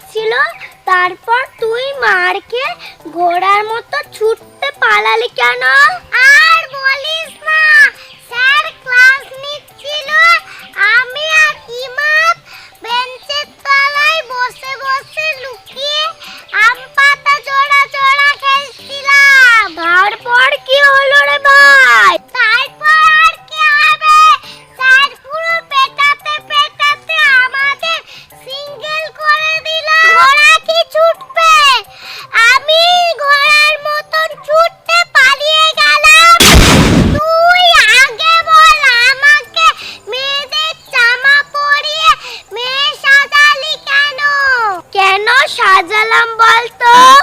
যাচ্ছিল, তারপর তুই মারকে ঘোড়ার মতো ছুটতে পালালি কেন? আর বলিস না, স্যার ক্লাস নিচ্ছিল, আমি I'm bald Dumbledore!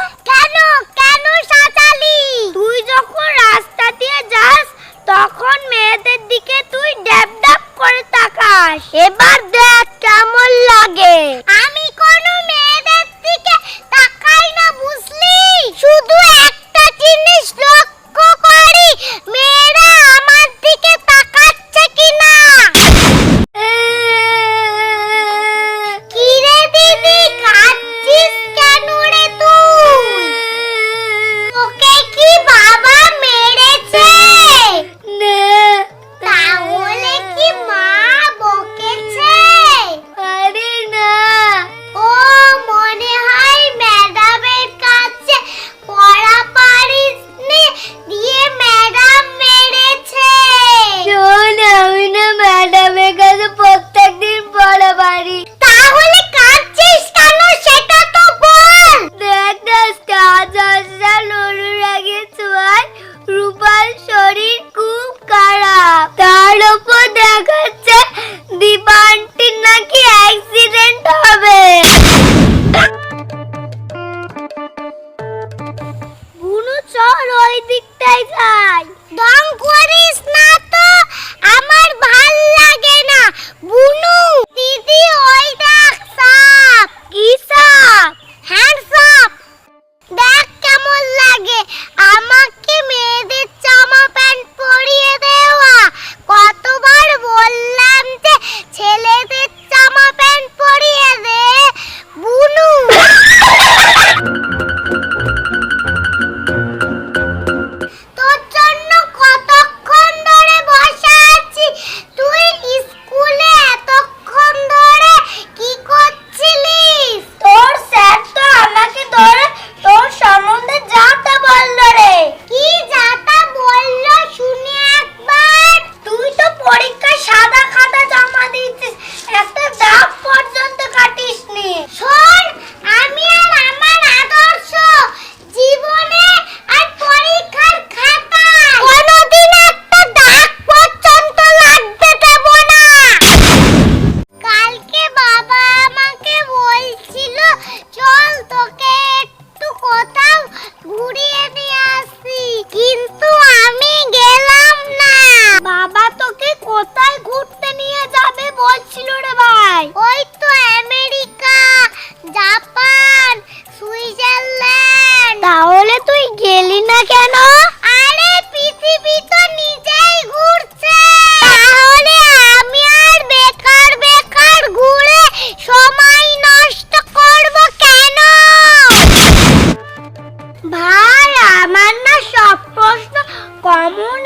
কমন